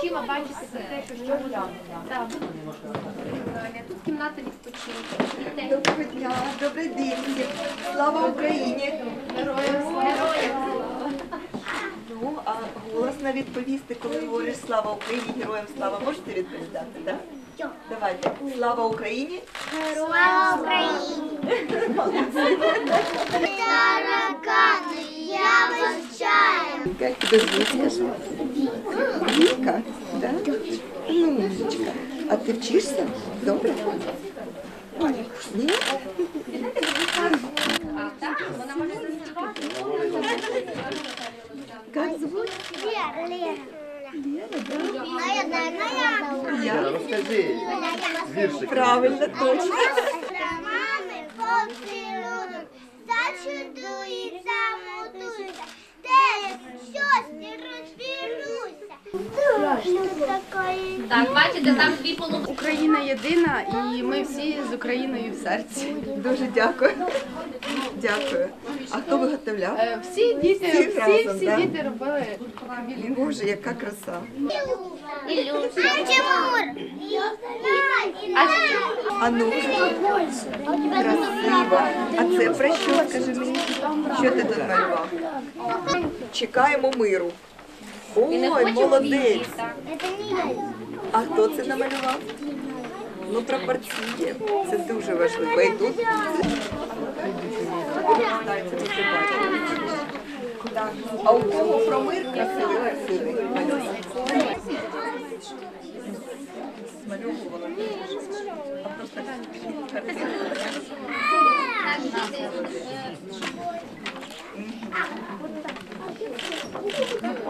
очима бачити те, що що буде. Тут кімната відпочинку. Доброго дня, добрий день. Слава Україні! Героям слава. Ну, а голосно відповісти, коли говориш слава Україні, героям слава, можете відповідати, так? Давайте. Слава Україні! Слава Україні! Таракани, я вас чаю! Як тебе звуть, скажи? Віка, да? Ну, умничка. А ти вчишся? Добре? Ні? Як звуть? Лера, Лера. А я знаю, ну я Я. Розкажи віршик. Правильно, точно. Мами поцілунок, зачудується, мутується, те щось розбіруся. Так, бачите, там дві половини. Україна єдина, і ми всі з Україною в серці. Дуже дякую. Дякую. А хто виготовляв? Е, Всі діти, Всі всі, разом, всі да? діти робили. Боже, яка краса. А ну, красиво. А це про що? Скажи мені, що ти тут малював? Чекаємо миру. Ой, молодець. А хто це намалював? Ну, прапорці. Це дуже важливо. І тут А у кого про мир красивий малюнок? Змальовувала. А просто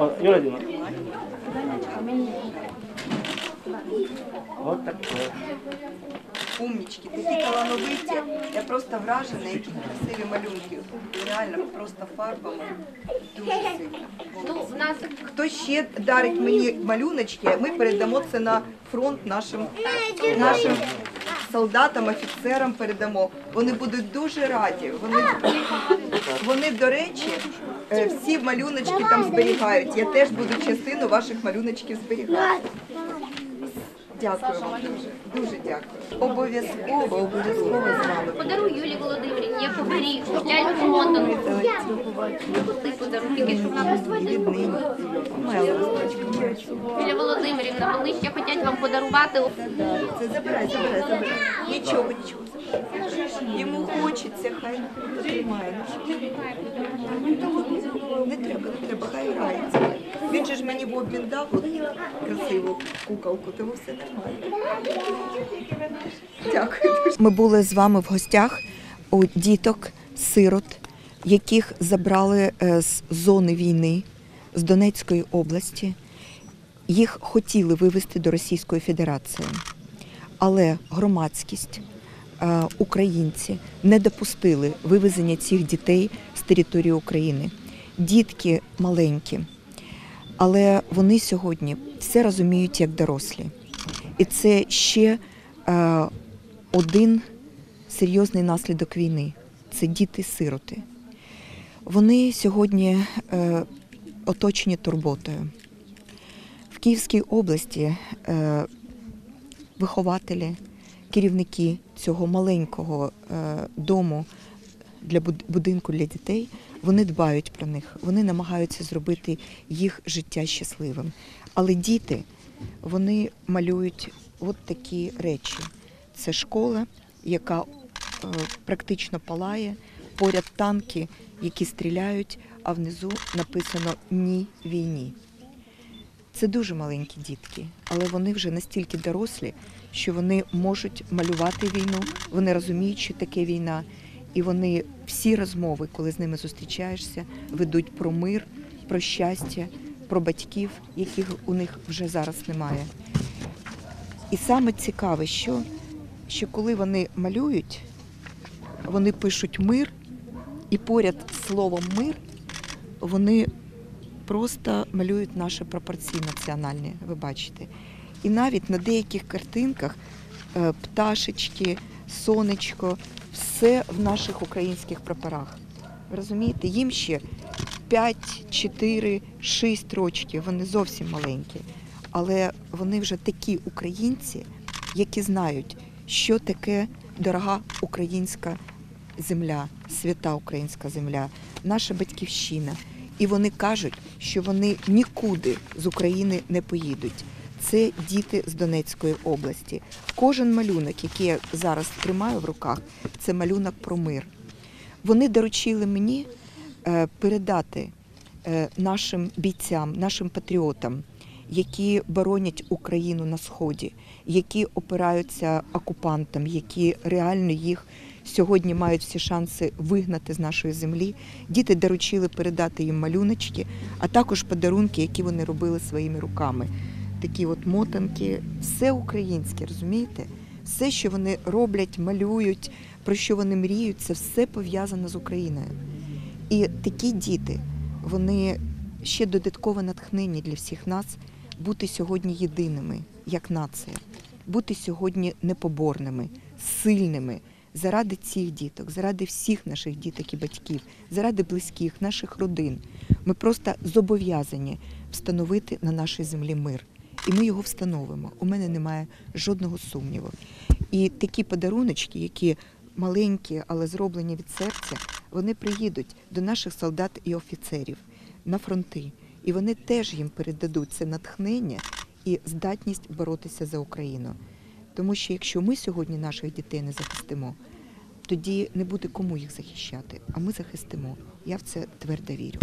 О, Юра Діма. От так. Умнічки, такі талановиті. Я просто вражена, які красиві малюнки. Реально, просто фарбами. Дуже сильно. Ну, в нас Хто ще дарить мені малюночки, ми передамо це на фронт нашим, нашим солдатам, офіцерам передамо. Вони будуть дуже раді. Вони, вони до речі, всі малюночки там зберігають. Я теж буду частину ваших малюночків зберігати. Дякую вам дуже. Дуже дякую. Обов'язково, обов'язково з вами. подаруй Юлії Володимирівні, як оберіг, ляльку Лондону. Ти подаруй, тільки щоб вона моя. Юлія Володимирівна, вони ще хочуть вам подарувати. Це забирай, забирай, забирай. Нічого, нічого. Йому хочеться, хай тримає. Ну. Не треба, не треба, хай грається. Він же ж мені в обмін дав красиву куколку, тому все нормально. Дякую. Ми були з вами в гостях у діток, сирот, яких забрали е, з зони війни з Донецької області. Їх хотіли вивезти до Російської Федерації, але громадськість, е, українці не допустили вивезення цих дітей з території України. Дітки маленькі, але вони сьогодні все розуміють як дорослі. І це ще е, один серйозний наслідок війни це діти-сироти. Вони сьогодні е, оточені турботою. В Київській області е, вихователі, керівники цього маленького е, дому для будинку для дітей, вони дбають про них, вони намагаються зробити їх життя щасливим. Але діти вони малюють от такі речі. Це школа, яка е, практично палає, поряд танки, які стріляють, а внизу написано Ні війні. Це дуже маленькі дітки, але вони вже настільки дорослі, що вони можуть малювати війну, вони розуміють, що таке війна, і вони всі розмови, коли з ними зустрічаєшся, ведуть про мир, про щастя, про батьків, яких у них вже зараз немає. І саме цікаве, що, що коли вони малюють, вони пишуть мир, і поряд з словом мир вони просто малюють наші прапорці національні, ви бачите. І навіть на деяких картинках е, пташечки, сонечко, все в наших українських прапорах. Розумієте, їм ще 5, 4, 6 рочків, вони зовсім маленькі. але вони вже такі українці, які знають, що таке дорога українська земля, свята українська земля, наша батьківщина. І вони кажуть, що вони нікуди з України не поїдуть. Це діти з Донецької області. Кожен малюнок, який я зараз тримаю в руках, це малюнок про мир. Вони доручили мені е, передати е, нашим бійцям, нашим патріотам, які боронять Україну на сході, які опираються окупантам, які реально їх сьогодні мають всі шанси вигнати з нашої землі. Діти доручили передати їм малюночки, а також подарунки, які вони робили своїми руками. Такі от мотанки, все українське, розумієте? Все, що вони роблять, малюють, про що вони мріють, це все пов'язано з Україною. І такі діти, вони ще додаткове натхнення для всіх нас бути сьогодні єдиними, як нація, бути сьогодні непоборними, сильними заради цих діток, заради всіх наших діток і батьків, заради близьких, наших родин. Ми просто зобов'язані встановити на нашій землі мир. І ми його встановимо. У мене немає жодного сумніву. І такі подаруночки, які маленькі, але зроблені від серця, вони приїдуть до наших солдат і офіцерів на фронти. І вони теж їм передадуть це натхнення і здатність боротися за Україну. Тому що якщо ми сьогодні наших дітей не захистимо, тоді не буде кому їх захищати, а ми захистимо. Я в це твердо вірю.